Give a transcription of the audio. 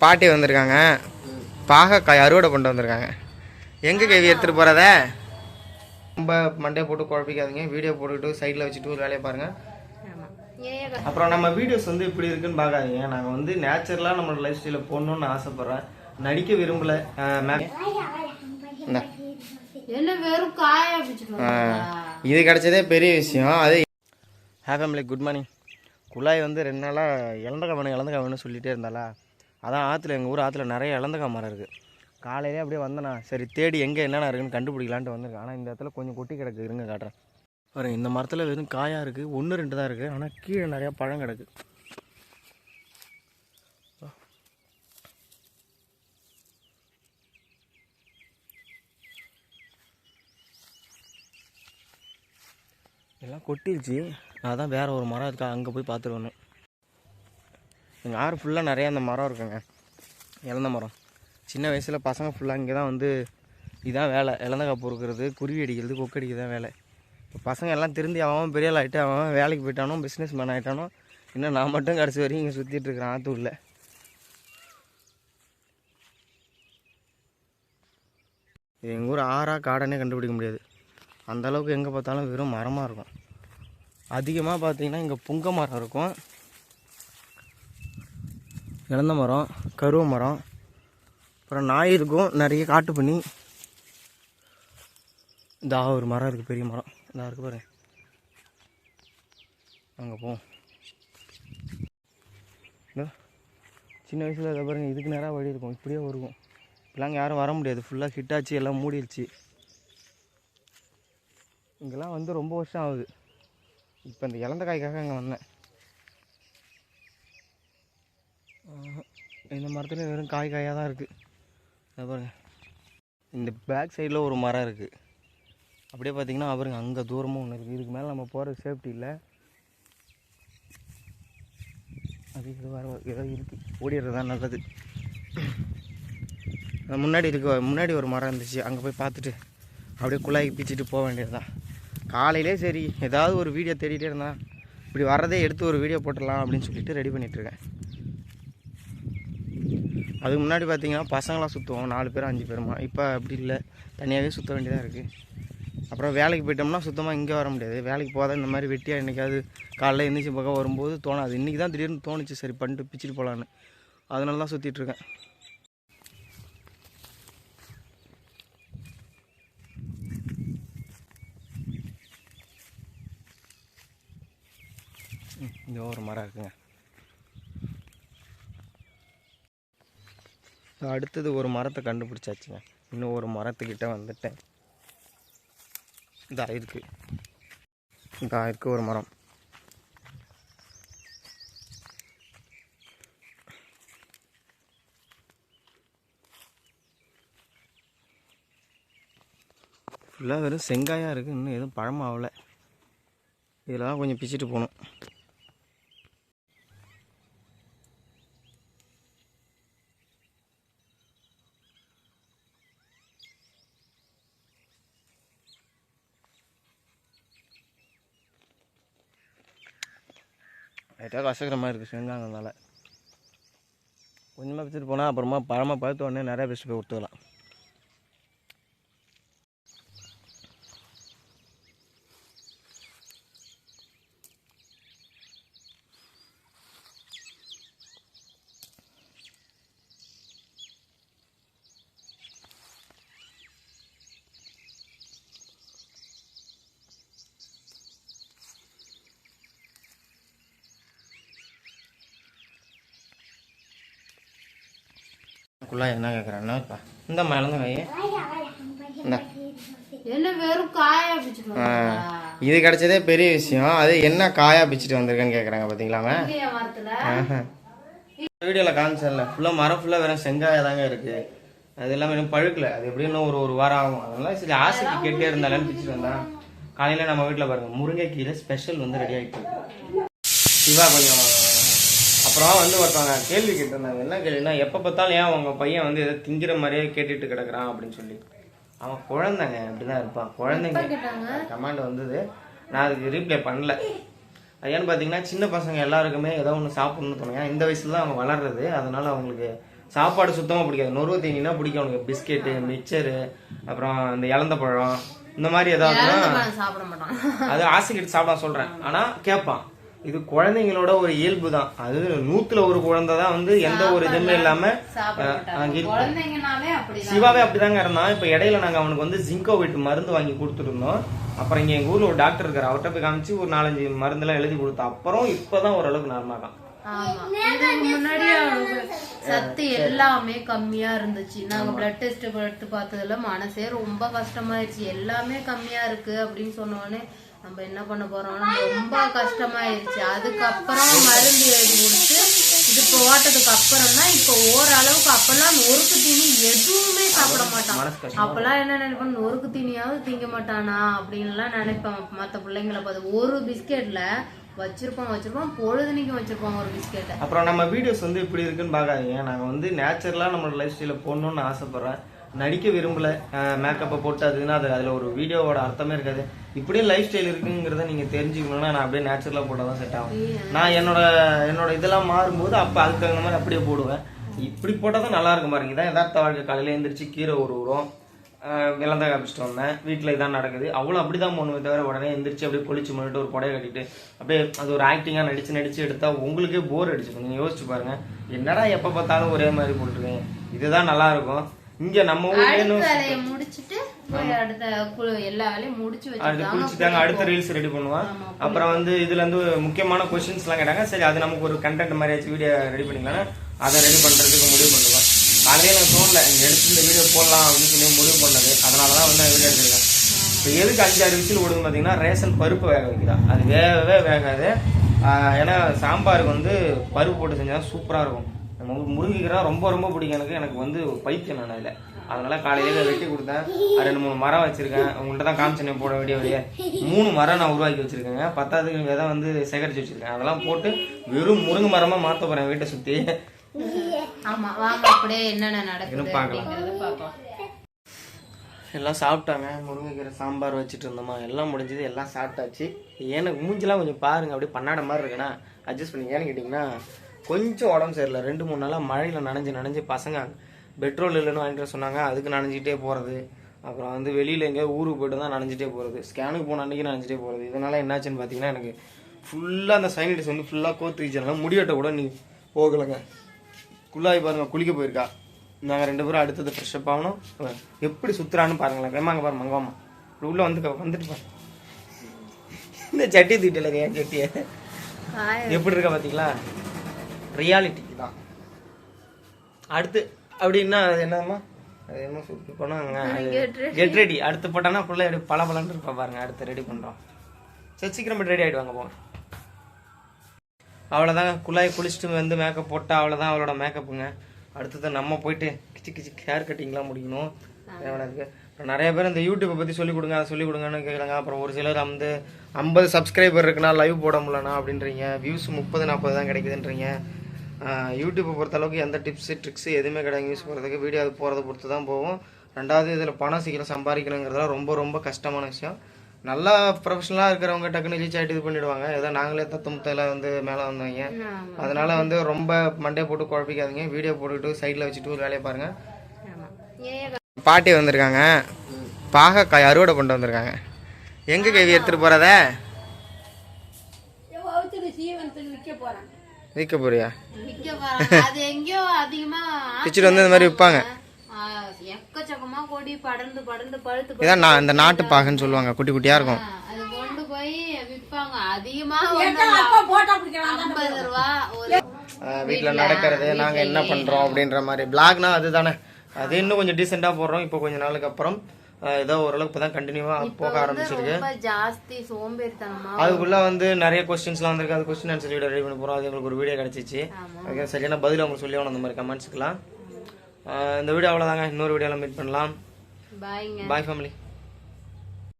பாட்டி வந்திருக்காங்க. பாகக்காய் அறுவடை பண்ணிட்டு வந்திருக்காங்க. எங்கே கேவி எடுத்துகிட்டு போகிறத ரொம்ப மண்டையை போட்டு குழப்பிக்காதீங்க. வீடியோ போட்டுக்கிட்டு சைடில் வச்சுட்டு ஒரு வேலையை பாருங்கள் அப்புறம் நம்ம வீடியோஸ் வந்து இப்படி இருக்குன்னு பார்க்காதீங்க. நாங்கள் வந்து நேச்சுரலாக நம்மளோட லைஃப் ஸ்டைலில் போடணும்னு ஆசைப்பட்றேன். நடிக்க விரும்பல அஹ் மே- இந்தா. என்ன வெறும் காய பிடிச்சிட்டு அஹ் இது கிடைச்சதே பெரிய விஷயம். அது ஹே ஃபேமிலி குட் மார்னிங் குழாய் வந்து ரெண்டு நாளாக இளந்தக்காய் வேணும் இளந்தக்காய் வேணும்னு சொல்லிகிட்டே இருந்தாளா? அதான் ஆற்றுல எங்கள் ஊர் ஆற்றுல நிறைய இழந்தக்காய் மரம் இருக்குது காலையிலே அப்படியே வந்தேண்ணா சரி தேடி எங்கே என்னென்ன இருக்குன்னு கண்டுபிடிக்கலான்ட்டு வந்திருக்கேன். ஆனால் இந்த இடத்துல கொஞ்சம் கொட்டி கிடக்கு. இருங்க காட்டுறேன். பாருங்க இந்த மரத்தில் வெறும் காயாக இருக்குது ஒன்று ரெண்டு தான் இருக்குது ஆனால் கீழே நிறையா பழம் கிடக்கு. எல்லாம் கொட்டிருச்சு. அதான் வேறு ஒரு மரம் இருக்கா. அங்கே போய் பார்த்துட்டு எங்கள் ஆறு ஃபுல்லாக நிறையா அந்த மரம் இருக்குங்க. இழந்த மரம். சின்ன வயசில் பசங்க ஃபுல்லாக இங்கே தான் வந்து இதுதான் வேலை. இழந்த காப்பு இருக்கிறது குருவி அடிக்கிறது கொக்கு தான் வேலை. இப்போ பசங்க எல்லாம் திருந்தி அவன் பெரிய ஆகிட்டு அவன் வேலைக்கு போயிட்டானோ பிஸ்னஸ் மேன் ஆகிட்டானோ இன்னும் நான் மட்டும் கடைசி வரைக்கும் இங்கே சுற்றிட்டு இருக்கிறேன் ஆத்தூரில் இது எங்கள் ஊர் ஆறாக காடனே கண்டுபிடிக்க முடியாது. அந்தளவுக்கு எங்கே பார்த்தாலும் வெறும் மரமாக இருக்கும். அதிகமாக பார்த்தீங்கன்னா இங்கே புங்க மரம் இருக்கும். இழந்த மரம் கருவ மரம் அப்புறம் நாய் இருக்கும் நிறைய காட்டு பண்ணி இந்த ஒரு மரம் இருக்குது பெரிய மரம். இதாக இருக்குது பாருங்க அங்கே போவோம் சின்ன வயசில் இதை பாருங்க இதுக்கு நேராக வழி இருக்கும். இப்படியே வருவோம். இப்பெல்லாம் யாரும் வர முடியாது. ஃபுல்லாக ஹிட்டாச்சு எல்லாம் மூடிடுச்சு. இங்கெல்லாம் வந்து ரொம்ப வருஷம் ஆகுது. இப்போ இந்த இலந்த காய்க்காக அங்கே வந்தேன். இந்த மரத்தில் வெறும் காய் காயாக தான் இருக்குது அதை பாருங்க. இந்த பேக் சைடில் ஒரு மரம் இருக்குது அப்படியே பார்த்தீங்கன்னா அவருங்க அங்கே தூரமும் ஒன்று இருக்குது இதுக்கு மேலே நம்ம போகிறது சேஃப்டி இல்லை. அது இது வர ஏதோ இருக்குது ஓடிடுறது தான் நல்லது. முன்னாடி இருக்க முன்னாடி ஒரு மரம் இருந்துச்சு. அங்கே போய் பார்த்துட்டு அப்படியே குழாய்க்கு பிச்சுட்டு போக வேண்டியது தான் காலையிலே சரி ஏதாவது ஒரு வீடியோ தேடிட்டே இருந்தால் இப்படி வர்றதே எடுத்து ஒரு வீடியோ போட்டுடலாம் அப்படின்னு சொல்லிட்டு ரெடி பண்ணிகிட்ருக்கேன் அதுக்கு முன்னாடி பார்த்தீங்கன்னா பசங்களாம் சுற்றுவோம் நாலு பேர் அஞ்சு பேருமா இப்போ அப்படி இல்லை. தனியாகவே சுற்ற வேண்டியதாக இருக்குது அப்புறம் வேலைக்கு போயிட்டோம்னா சுத்தமாக இங்கே வர முடியாது. வேலைக்கு போகாத இந்த மாதிரி வெட்டியாக என்றைக்காவது காலைல எழுந்திரிச்சி பக்கம் வரும்போது தோணாது இன்றைக்கி தான் திடீர்னு தோணுச்சு. சரி பண்ணிட்டு பிச்சுட்டு போகலான்னு அதனால தான் சுற்றிட்டுருக்கேன் இங்கே ஒரு மரம் இருக்குங்க. அடுத்தது ஒரு மரத்தை கண்டுபிடிச்சாச்சுங்க. இன்னும் ஒரு மரத்துக்கிட்ட வந்துட்டேன். இதா இருக்கு. இதாக இருக்கு ஒரு மரம். ஃபுல்லாக வெறும் செங்காயாக இருக்குது இன்னும் எதுவும் பழம் ஆகலை இதெல்லாம் கொஞ்சம் பிச்சுட்டு போகணும். லைட்டாக கசக்கிற மாதிரி இருக்குது செஞ்சாங்கனால கொஞ்சமாக பிச்சுட்டு போனால் அப்புறமா பழமாக பார்த்து உடனே நிறையா பிச்சு போய் கொடுத்துக்கலாம் குள்ளாய் என்ன கேட்குறேன்னா இந்த காய். இந்த. வெறும் காய பிடிச்சிட்டு இது கிடைச்சதே பெரிய விஷயம். அது என்ன காயா பிச்சுட்டு வந்திருக்கேன்னு கேட்குறாங்க பார்த்தீங்களா வீடியோவில் காமிச்சல ஃபுல்லாக மரம் ஃபுல்லாக வெறும் செங்காயாக தாங்க இருக்குது அது எல்லாமே இன்னும் பழுக்கல. அது எப்படியும் இன்னும் ஒரு ஒரு வாரம் ஆகும். அதனால சரி ஆசைக்கு கேட்டே இருந்தாலும் பிச்சுட்டு வந்தான் காலையில் நம்ம வீட்டில் பாருங்க முருங்கைக்கீரை ஸ்பெஷல் வந்து ரெடி ஆகிட்டு சிவா கொஞ்சம் அப்புறம் வந்து ஒருத்தவங்க கேள்வி கேட்டிருந்தாங்க. என்ன கேள்வினா எப்போ பார்த்தாலும் ஏன் உங்கள் பையன் வந்து ஏதோ திங்கிற மாதிரியே கேட்டுட்டு கிடக்குறான் அப்படின்னு சொல்லி. அவன் குழந்தைங்க அப்படிதான் இருப்பான். குழந்தைங்க கமாண்ட் வந்தது. நான் அதுக்கு ரீப்ளை பண்ணல. அது ஏன்னு பார்த்தீங்கன்னா சின்ன பசங்க எல்லாருக்குமே ஏதோ ஒன்று சாப்பிடணும்னு தோணும் ஏன்னா இந்த வயசுல தான் அவங்க வளர்றது. அதனால அவங்களுக்கு சாப்பாடு சுத்தமாக பிடிக்காது. நொறுவு தீனினா பிடிக்கும். அவனுக்கு பிஸ்கெட்டு மிக்சரு அப்புறம் இந்த இலந்த பழம் இந்த மாதிரி மாட்டான். அது ஆசைக்கிட்டு சாப்பிட சொல்றேன். ஆனா கேட்பான். இது குழந்தைங்களோட ஒரு இயல்பு தான் அது நூத்துல ஒரு குழந்தை தான் வந்து எந்த ஒரு இதுவுமே இல்லாம சிவாவே அப்படிதாங்க இருந்தான். இப்ப இடையில நாங்க அவனுக்கு வந்து ஜிங்கோ விட்டு மருந்து வாங்கி கொடுத்துருந்தோம். அப்புறம் இங்க எங்க ஊர்ல ஒரு டாக்டர் இருக்காரு. அவர்கிட்ட போய் காமிச்சு ஒரு நாலஞ்சு மருந்தெல்லாம் எழுதி கொடுத்தோம் அப்புறம் இப்பதான் ஓரளவுக்கு முன்னாடி அவனுக்கு சத்து எல்லாமே கம்மியா இருந்துச்சு. நாங்க பிளட் டெஸ்ட் எடுத்து பார்த்ததுல மனசே ரொம்ப கஷ்டமாயிருச்சு. எல்லாமே கம்மியா இருக்கு அப்படின்னு சொன்னோடனே நம்ம என்ன பண்ண போறோம்னு ரொம்ப கஷ்டமாயிருச்சு. அதுக்கப்புறம் மருந்து எழுதி கொடுத்து இது போட்டதுக்கு அப்புறம் தான் இப்போ ஓரளவுக்கு அப்பெல்லாம் நொறுக்கு தீனி எதுவுமே சாப்பிட மாட்டான். அப்போல்லாம் அப்பெல்லாம் என்ன நினைப்பேன் நொறுக்கு தீனியாவது திங்க மாட்டானா அப்படின்லாம் நினைப்பேன் மத்த பிள்ளைங்களை பார்த்து ஒரு பிஸ்கெட்ல வச்சிருப்போம் வச்சிருப்போம் பொழுதுனிக்கும் வச்சிருப்போம் ஒரு பிஸ்கெட்டை. அப்புறம் நம்ம வீடியோஸ் வந்து இப்படி இருக்குன்னு பார்க்காதீங்க. நாங்க வந்து நேச்சுரலா நம்மளோட லைஃப் ஸ்டைல போடணும்னு ஆசைப்படுறேன். நடிக்க விரும்பல மேக்கப்பை போட்டு அதுன்னா அது அதுல ஒரு வீடியோவோட அர்த்தமே இருக்காது. இப்படியே லைஃப் ஸ்டைல் இருக்குங்கிறத நீங்க தெரிஞ்சுக்கணும்னா நான் அப்படியே நேச்சுரலா போட்டால் செட் ஆகும். நான் என்னோட என்னோட இதெல்லாம் மாறும்போது அப்ப அதுக்கு தகுந்த மாதிரி அப்படியே போடுவேன். இப்படி போட்டால் தான் நல்லா இருக்கும் பாருங்க. இதான் யதார்த்த வாழ்க்கை. காலையில எழுந்திரிச்சு கீரை ஒரு உரம் விளந்தா காப்பிச்சிட்டு வந்தேன். வீட்டில் இதான் நடக்குது. அவ்வளோ அப்படி தான் பண்ணுவேன் தவிர உடனே எந்திரிச்சு அப்படியே குளிச்சு பண்ணிட்டு ஒரு புடவை கட்டிட்டு அப்படியே அது ஒரு ஆக்டிங்காக நடிச்சு நடிச்சு எடுத்தா உங்களுக்கே போர் அடிச்சிடும். நீங்கள் யோசிச்சு பாருங்க. என்னடா எப்போ பார்த்தாலும் ஒரே மாதிரி போட்டுருக்கேன் இதுதான் நல்லா இருக்கும். இங்கே நம்ம வேலையை முடிச்சிட்டு அடுத்த குழு எல்லா வேலையும் முடிச்சு அடுத்த ரீல்ஸ் ரெடி பண்ணுவான் அப்புறம் வந்து இதுல இருந்து முக்கியமான கொஸ்டின்ஸ்லாம் கேட்டாங்க. சரி அது நமக்கு ஒரு கண்டென்ட் மாதிரி ஆச்சு வீடியோ ரெடி பண்ணிக்கலாம் அதை ரெடி பண்றதுக்கு முடிவு பண்ணுவேன் காலையில எனக்கு தோணல நீங்க எடுத்து இந்த வீடியோ போடலாம் அப்படின்னு சொல்லி முடிவு பண்ணது. அதனால தான் வந்து வீடியோ எடுத்துருக்கேன். இப்போ எதுக்கு அஞ்சாறு விசில் விடுங்க பார்த்தீங்கன்னா ரேஷன் பருப்பு வேக வைக்கிறான் அது வேகவே வேகாது. ஏன்னா சாம்பாருக்கு வந்து பருப்பு போட்டு செஞ்சா சூப்பராக இருக்கும். முருங்கைக்கீரை ரொம்ப ரொம்ப பிடிக்கும் எனக்கு. எனக்கு வந்து பைத்தியம் நான் அதில். அதனால காலையில வெட்டி கொடுத்தேன். ரெண்டு மூணு மரம் வச்சிருக்கேன். உங்கள்கிட்ட தான் காமிச்சேன் போட வேண்டிய வழியே. மூணு மரம் நான் உருவாக்கி வச்சிருக்கேங்க. பத்தாவதுக்கு விதை வந்து சேகரிச்சு வச்சிருக்கேன். அதெல்லாம் போட்டு வெறும் முருங்கை மரமா மாத்த போறேன் வீட்டை சுத்தி. ஆமா வாங்க அப்படியே என்னென்ன நடக்குது இன்னும் பார்க்கலாம். எல்லாம் சாப்பிட்டாங்க. முருங்கைக்கீரை சாம்பார் வச்சுட்டு இருந்தோமா? எல்லாம் முடிஞ்சது. எல்லாம் சாப்பிட்டாச்சு. எனக்கு மூஞ்சிலாம் கொஞ்சம் பாருங்க. அப்படியே பண்ணாட மாதிரி இருக்குண்ணா. அட்ஜஸ்ட் பண்ணி ஏன்னு கேட்டிங்கன்னா கொஞ்சம் உடம்பு சரியில்லை. ரெண்டு மூணு நாளாக மழையில் நனைஞ்சு நனைஞ்சு பசங்க பெட்ரோல் இல்லைன்னு வாங்கிட்டு சொன்னாங்க. அதுக்கு நனைஞ்சிட்டே போகிறது அப்புறம் வந்து வெளியில் எங்கேயோ ஊருக்கு போயிட்டு தான் நனைஞ்சிட்டே போகிறது ஸ்கேனுக்கு போன அன்றைக்கி நனைஞ்சிட்டே போகிறது இதனால என்னாச்சுன்னு பார்த்தீங்கன்னா எனக்கு ஃபுல்லாக அந்த சைனடிஸ் வந்து ஃபுல்லாக கோத்துக்கிச்சனால முடிவெட்ட கூட நீ போகலைங்க. குள்ளாய் பாருங்க குளிக்க போயிருக்கா. நாங்கள் ரெண்டு பேரும் அடுத்தது ஃப்ரெஷ்அப் ஆகணும். எப்படி சுத்துறான்னு பாருங்களேன். வேமாங்க பாரு மங்கம்மா. உள்ள வந்து வந்துட்டு பாரு. இந்த சட்டி தீட்டல என் சட்டியை. எப்படி இருக்கா பார்த்தீங்களா ரியாலிட்டி தான். அடுத்து அப்படின்னா அது என்னம்மா? அது என்ன சுற்றி போனாங்க கெட் ரெடி அடுத்து போட்டானா ஃபுல்லாக எப்படி பல பலன்னு இருப்பா பாருங்க. அடுத்து ரெடி பண்ணுறோம் சரி சீக்கிரம் ரெடி ஆகிடுவாங்க போங்க. அவ்வளோதாங்க குழாய் குளிச்சுட்டு வந்து மேக்கப் போட்டா அவ்வளோதான் அவளோட மேக்கப்புங்க அடுத்தது நம்ம போயிட்டு கிச்சு கிச்சு ஹேர் கட்டிங்லாம் முடிக்கணும். தேவையான இருக்கு? அப்புறம் நிறைய பேர் இந்த யூடியூப்பை பற்றி சொல்லிக் கொடுங்க. அதை சொல்லிக் கொடுங்கன்னு கேட்குறாங்க அப்புறம் ஒரு சிலர் வந்து ஐம்பது சப்ஸ்கிரைபர் இருக்குன்னா லைவ் போட முடியலண்ணா அப்படின்றீங்க. வியூஸ் முப்பது நாற்பது தான் கிடைக்குதுன்றீங்க. யூடியூப்பை பொறுத்த அளவுக்கு எந்த டிப்ஸு ட்ரிக்ஸு எதுவுமே கிடையாது. யூஸ் பண்ணுறதுக்கு வீடியோ அது போகிறத பொறுத்து தான் போகும். ரெண்டாவது இதில் பணம் சீக்கிரம் சம்பாதிக்கணுங்கிறதுலாம் ரொம்ப ரொம்ப கஷ்டமான விஷயம். நல்லா ப்ரொஃபஷனலாக இருக்கிறவங்க டக்குன்னு ரீச் ஆகிட்டு இது பண்ணிடுவாங்க. ஏதோ நாங்களே தத்து முத்தையில் வந்து மேலே வந்தவங்க. அதனால வந்து ரொம்ப மண்டே போட்டு குழப்பிக்காதீங்க. வீடியோ போட்டுக்கிட்டு சைடில் வச்சுட்டு ஒரு வேலையை பாருங்கள் பாட்டி வந்திருக்காங்க. பாகக்காய் அறுவடை கொண்டு வந்திருக்காங்க. எங்கே கேவி எடுத்துகிட்டு போகிறத விற்க போறியா? பிச்சுட்டு வந்து இந்த மாதிரி விற்பாங்க. எக்கச்சக்கமா கொடி படர்ந்து படர்ந்து பழுத்து இதான் நான் இந்த நாட்டு பாகன்னு சொல்லுவாங்க குட்டி குட்டியாக இருக்கும். அது கொண்டு போய் விற்பாங்க. அதிகமா ஐம்பது ரூபா வீட்டில் நடக்கிறது நாங்கள் என்ன பண்ணுறோம் அப்படின்ற மாதிரி. பிளாக்னா அதுதானே. அது இன்னும் கொஞ்சம் டீசெண்டாக போடுறோம் இப்போ கொஞ்ச நாளுக்கு அப்புறம். ஏதோ ஓரளவுக்கு இப்போ தான் கண்டினியூவாக போக ஆரம்பிச்சிருக்கு. ரொம்ப ஜாஸ்தி சோம்பேறித்தனமா அதுக்குள்ள வந்து நிறைய கொஸ்டின்ஸ்லாம் வந்திருக்கு. அது கொஸ்டின் ஆன்சர் வீடியோ ரெடி பண்ண போகிறோம் அது எங்களுக்கு ஒரு வீடியோ கிடச்சிச்சு. அதுக்கு சரியான பதில் உங்களுக்கு சொல்லி அந்த மாதிரி கமெண்ட்ஸ்க்குலாம் இந்த வீடியோ அவ்வளோதாங்க இன்னொரு வீடியோவில் மீட் பண்ணலாம். பாய் ஃபேமிலி